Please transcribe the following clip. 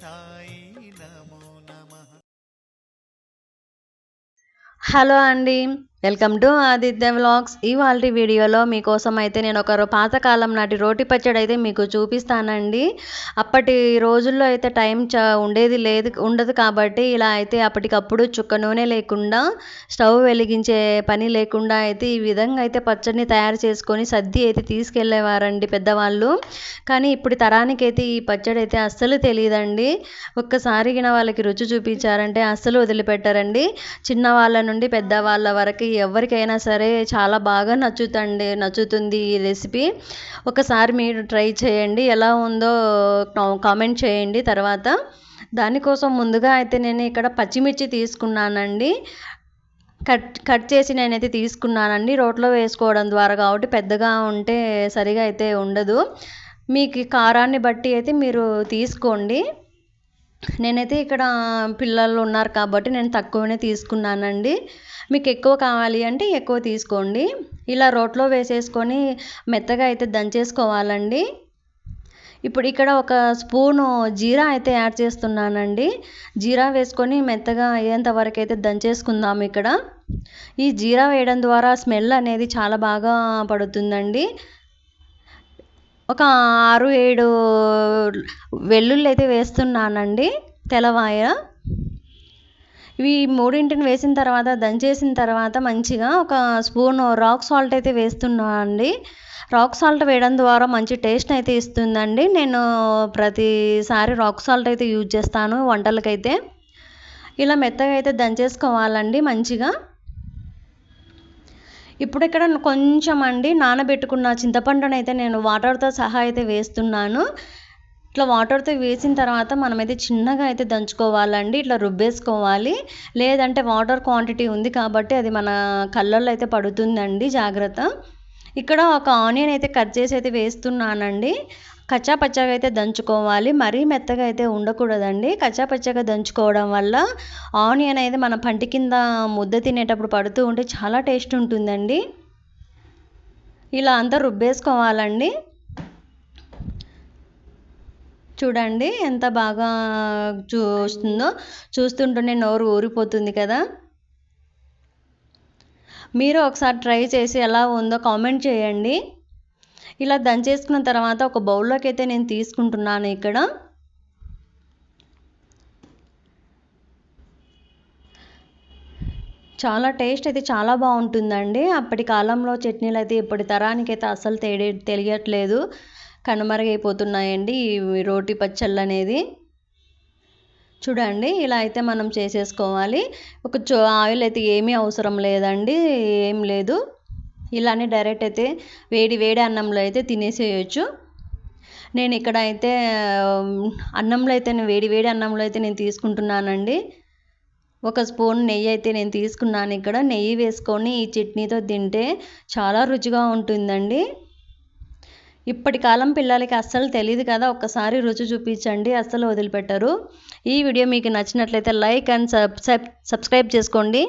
సాయి నమో హలో అండి. Welcome to Aditya vlogs. ఇవాళ వీడియోలో మీకోసం అయితే నేను ఒక రో- పాతకాలం నాటి రోటి పచ్చడి అయితే మీకు చూపిస్తానండి. అప్పటి రోజుల్లో అయితే టైం చ ఉండేది లేదు ఉండదు కాబట్టి ఇలా అయితే అప్పటికప్పుడు చుక్క నూనె లేకుండా స్టవ్ వెలిగించే పని లేకుండా అయితే ఈ విధంగా అయితే పచ్చడిని తయారు చేసుకొని సద్ది అయితే తీసుకెళ్ళేవారండి పెద్దవాళ్ళు. కానీ ఇప్పుడు తరానికి అయితే ఈ పచ్చడి అయితే అస్సలు తెలియదండి ఒక్కసారిగిన వాళ్ళకి రుచి చూపించారంటే అస్సలు వదిలిపెట్టారండి. చిన్నవాళ్ళ నుండి పెద్దవాళ్ళ వరకు ఎవరికైనా సరే చాలా బాగా నచ్చుతండి నచ్చుతుంది ఈ రెసిపీ. ఒకసారి మీరు ట్రై చేయండి. ఎలా ఉందో కామెంట్ చేయండి తర్వాత. దానికోసం ముందుగా అయితే నేను ఇక్కడ పచ్చిమిర్చి తీసుకున్నానండి. కట్ కట్ చేసి నేనైతే తీసుకున్నానండి. రోట్లో వేసుకోవడం ద్వారా కాబట్టి పెద్దగా ఉంటే సరిగా అయితే ఉండదు. మీకు కారాన్ని బట్టి అయితే మీరు తీసుకోండి. నేనైతే ఇక్కడ పిల్లలు ఉన్నారు కాబట్టి నేను తక్కువనే తీసుకున్నానండి. మీకు ఎక్కువ కావాలి అంటే ఎక్కువ తీసుకోండి. ఇలా రోట్లో వేసేసుకొని మెత్తగా అయితే దంచేసుకోవాలండి. ఇప్పుడు ఇక్కడ ఒక స్పూను జీరా అయితే యాడ్ చేస్తున్నానండి. జీరా వేసుకొని మెత్తగా అయ్యేంత వరకు అయితే దంచేసుకుందాం ఇక్కడ. ఈ జీరా వేయడం ద్వారా స్మెల్ అనేది చాలా బాగా పడుతుందండి. ఒక ఆరు ఏడు వెల్లుల్లి అయితే వేస్తున్నానండి తెల్లవాయ. ఇవి మూడింటిని వేసిన తర్వాత దంచేసిన తర్వాత మంచిగా ఒక స్పూన్ రాక్ సాల్ట్ అయితే వేస్తున్నా అండి రాక్ సాల్ట్ వేయడం ద్వారా మంచి టేస్ట్ అయితే ఇస్తుందండి. నేను ప్రతిసారి రాక్ సాల్ట్ అయితే యూజ్ చేస్తాను వంటలకైతే. ఇలా మెత్తగా అయితే దంచేసుకోవాలండి మంచిగా. ఇప్పుడు ఇక్కడ కొంచెం అండి నానబెట్టుకున్న చింతపండును అయితే నేను వాటర్తో సహా అయితే వేస్తున్నాను. ఇట్లా వాటర్తో వేసిన తర్వాత మనమైతే చిన్నగా అయితే దంచుకోవాలండి. ఇట్లా రుబ్బేసుకోవాలి. లేదంటే వాటర్ క్వాంటిటీ ఉంది కాబట్టి అది మన కళ్ళల్లో అయితే పడుతుందండి జాగ్రత్త. ఇక్కడ ఒక ఆనియన్ అయితే కట్ చేసి అయితే వేస్తున్నానండి. కచ్చా పచ్చగా అయితే దంచుకోవాలి. మరీ మెత్తగా అయితే ఉండకూడదండి. కచ్చా పచ్చగా దంచుకోవడం వల్ల ఆనియన్ అయితే మన పంటి కింద ముద్ద తినేటప్పుడు పడుతూ ఉంటే చాలా టేస్ట్ ఉంటుందండి. ఇలా అంతా రుబ్బేసుకోవాలండి. చూడండి ఎంత బాగా చూస్తుందో చూస్తుంటేనే నోరు ఊరిపోతుంది కదా. మీరు ఒకసారి ట్రై చేసి ఎలా ఉందో కామెంట్ చేయండి. ఇలా దంచేసుకున్న తర్వాత ఒక బౌల్లోకి అయితే నేను తీసుకుంటున్నాను ఇక్కడ. చాలా టేస్ట్ అయితే చాలా బాగుంటుందండి. అప్పటి కాలంలో చట్నీలు అయితే ఇప్పటి తరానికైతే అసలు తేడే తెలియట్లేదు. కనుమరుగైపోతున్నాయండి ఈ రోటి పచ్చళ్ళు అనేది చూడండి ఇలా అయితే మనం చేసేసుకోవాలి. ఒక చో ఆయిల్ అయితే ఏమీ అవసరం లేదండి ఏం లేదు. ఇలానే డైరెక్ట్ అయితే వేడి వేడి అన్నంలో అయితే తినేసేయచ్చు. నేను ఇక్కడ అయితే అన్నంలో అయితే నేను వేడి వేడి అన్నంలో అయితే నేను తీసుకుంటున్నానండి. ఒక స్పూన్ నెయ్యి అయితే నేను తీసుకున్నాను ఇక్కడ. నెయ్యి వేసుకొని ఈ చట్నీతో తింటే చాలా రుచిగా ఉంటుందండి. ఇప్పటి కాలం పిల్లలకి అస్సలు తెలియదు కదా ఒక్కసారి రుచి చూపించండి అస్సలు వదిలిపెట్టరు. ఈ వీడియో మీకు నచ్చినట్లయితే లైక్ అండ్ సబ్ సబ్స్క్రైబ్ చేసుకోండి.